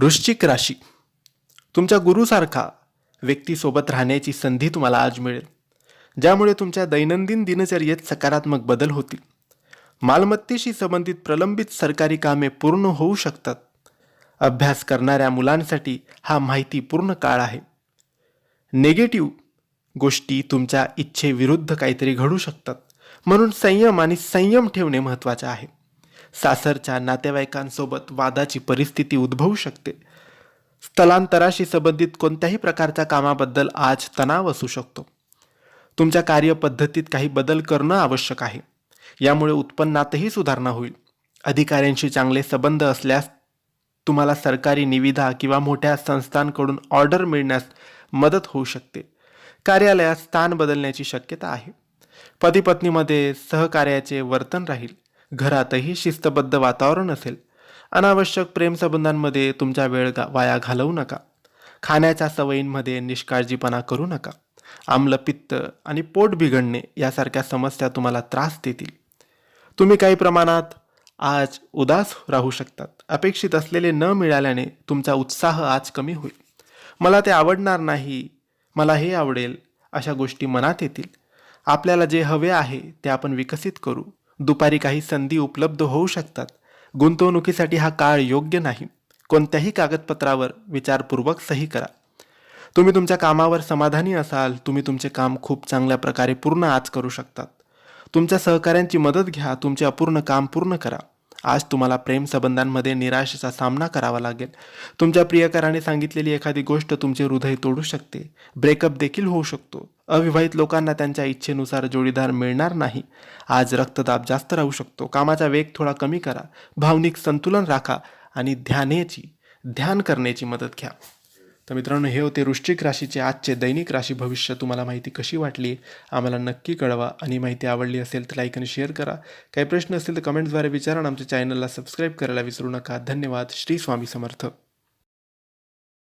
वृश्चिक राशी. तुमच्या गुरुसारखा व्यक्तीसोबत राहण्याची संधी तुम्हाला आज मिळेल. ज्यामुळे तुमच्या दैनंदिन दिनचर्येत सकारात्मक बदल होतील. मालमत्तेशी संबंधित प्रलंबित सरकारी कामे पूर्ण होऊ शकतात. अभ्यास करणाऱ्या मुलांसाठी हा माहितीपूर्ण काळ आहे. नेगेटिव्ह गोष्टी तुमच्या इच्छेविरुद्ध काहीतरी घडू शकतात. म्हणून संयम आणि संयम ठेवणे महत्त्वाचे आहे. सासरच्या नातेवाईकांसोबत वादाची परिस्थिती उद्भवू शकते. स्थलांतराशी संबंधित कोणत्याही प्रकारच्या कामाबद्दल आज तणाव असू शकतो. तुमच्या कार्यपद्धतीत काही बदल करणं आवश्यक आहे. यामुळे उत्पन्नातही सुधारणा होईल. अधिकाऱ्यांशी चांगले संबंध असल्यास तुम्हाला सरकारी निविदा किंवा मोठ्या संस्थांकडून ऑर्डर मिळण्यास मदत होऊ शकते. कार्यालयात स्थान बदलण्याची शक्यता आहे. पतीपत्नीमध्ये सहकार्याचे वर्तन राहील. घरातही शिस्तबद्ध वातावरण असेल. अनावश्यक प्रेमसंबंधांमध्ये तुमचा वेळ गा वाया घालवू नका. खाण्याच्या सवयींमध्ये निष्काळजीपणा करू नका. आम्लपित्त आणि पोट बिघडणे यासारख्या समस्या तुम्हाला त्रास देतील. तुम्ही काही प्रमाणात आज उदास राहू शकतात. अपेक्षित असलेले न मिळाल्याने तुमचा उत्साह आज कमी होईल. मला ते आवडणार नाही मला हे आवडेल अशा गोष्टी मनात येतील. आपल्याला जे हवे आहे ते आपण विकसित करू. दुपारी काही संधी उपलब्ध होऊ शकतात. गुंतवणुकीसाठी हा काळ योग्य नाही. कोणत्याही कागदपत्रावर विचारपूर्वक सही करा. तुम्ही तुमच्या कामावर समाधानी असाल तुम्ही तुमचे काम खूप चांगल्या प्रकारे पूर्ण आज करू शकतात. तुमच्या सहकाऱ्यांची मदत घ्या तुमचे अपूर्ण काम पूर्ण करा. आज तुम्हाला प्रेमसंबंधांमध्ये निराशेचा सामना करावा लागेल. तुमच्या प्रियकराने सांगितलेली एखादी गोष्ट तुमचे हृदय तोडू शकते. ब्रेकअप देखील होऊ शकतो. अविवाहित लोकांना त्यांच्या इच्छेनुसार जोडीदार मिळणार नाही. आज रक्तदाब जास्त राहू शकतो. कामाचा वेग थोडा कमी करा. भावनिक संतुलन राखा आणि ध्यानेची ध्यान करण्याची मदत घ्या. तर मित्रांनो हे होते वृश्चिक राशीचे आजचे दैनिक राशी भविष्य. तुम्हाला माहिती कशी वाटली? आम्हाला नक्की कळवा. आणि माहिती आवडली असेल तर लाईक आणि शेअर करा. काही प्रश्न असतील तर कमेंट्सद्वारे विचारा आणि आमच्या चॅनलला सबस्क्राईब करायला विसरू नका. धन्यवाद. श्री स्वामी समर्थ.